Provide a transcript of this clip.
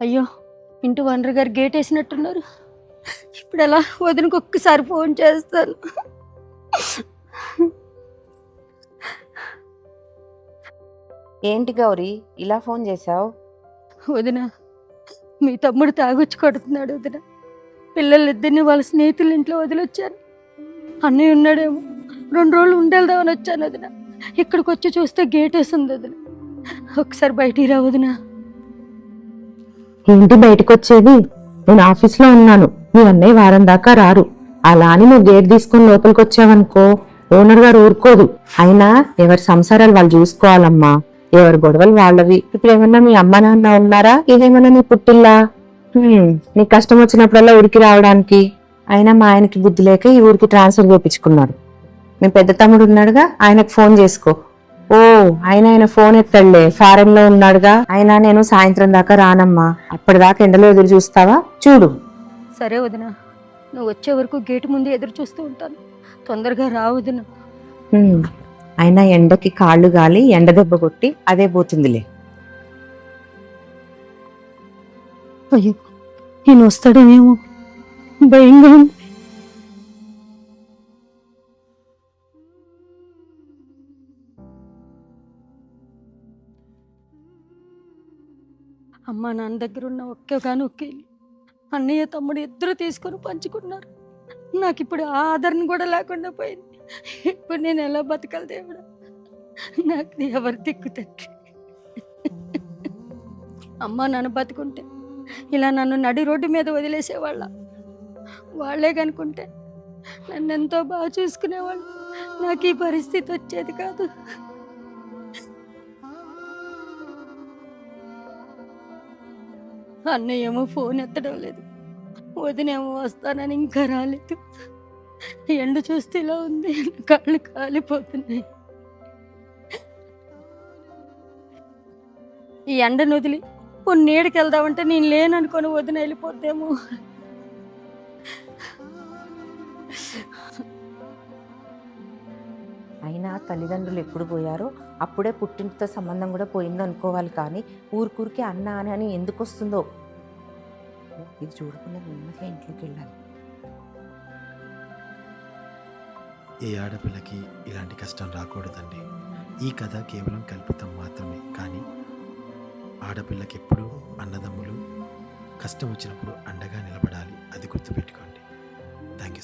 అయ్యో ఇంటి వనరు గారు గేట్ వేసినట్టున్నారు. ఇప్పుడు ఎలా వదినకి ఒక్కసారి ఫోన్ చేస్తాను. ఏంటి గౌరీ ఇలా ఫోన్ చేశావు? వదిన మీ తమ్ముడు తాగొచ్చి కొడుతున్నాడు వదిన. పిల్లలిద్దరిని వాళ్ళ స్నేహితుల ఇంట్లో వదిలొచ్చాను. అన్నయ్య ఉన్నాడేమో రెండు రోజులు ఉండేద్దామని వచ్చాను వదిన. ఇక్కడికి వచ్చి చూస్తే గేట్ వేసింది వదిన. ఒకసారి బయటికి రా వదిన. ఏంటి బయటకు వచ్చేది నేను ఆఫీస్లో ఉన్నాను. మీ అన్నయ్య వారం దాకా రారు. అలా అని నువ్వు గేట్ తీసుకొని లోపలికి వచ్చావనుకో ఓనర్ గారు ఊరుకోదు. అయినా ఎవరి సంసారాలు వాళ్ళు చూసుకోవాలమ్మా. ఎవరి గొడవలు వాళ్ళవి. ఇప్పుడు ఏమన్నా మీ అమ్మ నాన్న ఉన్నారా? ఇదేమన్నా నీ పుట్టిల్లా? నీ నీకు కష్టం వచ్చినప్పుడల్లా ఊరికి రావడానికి. అయినా మా ఆయనకి బుద్ధి లేక ఈ ఊరికి ట్రాన్స్ఫర్ చేయించుకున్నారు. మీ పెద్ద తమ్ముడు ఉన్నాడుగా ఆయనకు ఫోన్ చేసుకో. ఓ ఆయన ఆయన ఫోన్ ఎత్తడులే ఫారెన్లో ఉన్నాడుగా. అయినా నేను సాయంత్రం దాకా రానమ్మా. అప్పటిదాకా ఎండలో ఎదురు చూస్తావా? చూడు. సరే వదిన. నువ్వు వచ్చే వరకు గేటు ముందు ఎదురు చూస్తూ ఉంటాను. తొందరగా రా వదిన. హ్మ్. అయినా ఎండకి కాళ్ళు గాలి ఎండ దెబ్బ కొట్టి అదే పోతుందిలే. అయ్యో ఈయన వస్తాడేమో. భయంగా ఉంది. అమ్మ నాన్న దగ్గర ఉన్న ఒకే కానీ ఇల్లు. అన్నయ్య తమ్ముడు ఇద్దరు తీసుకొని పంచుకున్నారు. నాకు ఇప్పుడు ఆ ఆదరణ కూడా లేకుండా పోయింది. ఇప్పుడు నేను ఎలా బతకాలి దేవుడు? నాకు ఎవరు దిక్కు అమ్మ నన్ను బతుకుంటే ఇలా నన్ను నడి రోడ్డు మీద వదిలేసేవాళ్ళ. వాళ్ళే కనుకుంటే నన్ను ఎంతో బాగా చూసుకునేవాళ్ళు. నాకు ఈ పరిస్థితి వచ్చేది కాదు. అన్నయ్యేమో ఫోన్ ఎత్తడం లేదు. వదినేమో వస్తానని ఇంకా రాలేదు. ఎండ చూస్తే ఇలా ఉంది. కాళ్ళు కాలిపోతున్నాయి. ఈ ఎండను వదిలి కొన్ని నీడకి వెళ్దామంటే నేను లేననుకొని వదిన వెళ్ళిపోతేమో అయినా తల్లిదండ్రులు ఎప్పుడు పోయారో అప్పుడే పుట్టింటితో సంబంధం కూడా పోయింది అనుకోవాలి కానీ ఊరికూరికి అన్న అని అని ఎందుకు వస్తుందో? ఇది చూడకుండా నెమ్మదిగా ఇంట్లోకి వెళ్ళాలి. ఏ ఆడపిల్లకి ఇలాంటి కష్టం రాకూడదండి. ఈ కథ కేవలం కల్పితం మాత్రమే. కానీ ఆడపిల్లకి ఎప్పుడూ అన్నదమ్ములు కష్టం వచ్చినప్పుడు అండగా నిలబడాలి. అది గుర్తుపెట్టుకోండి. Thank you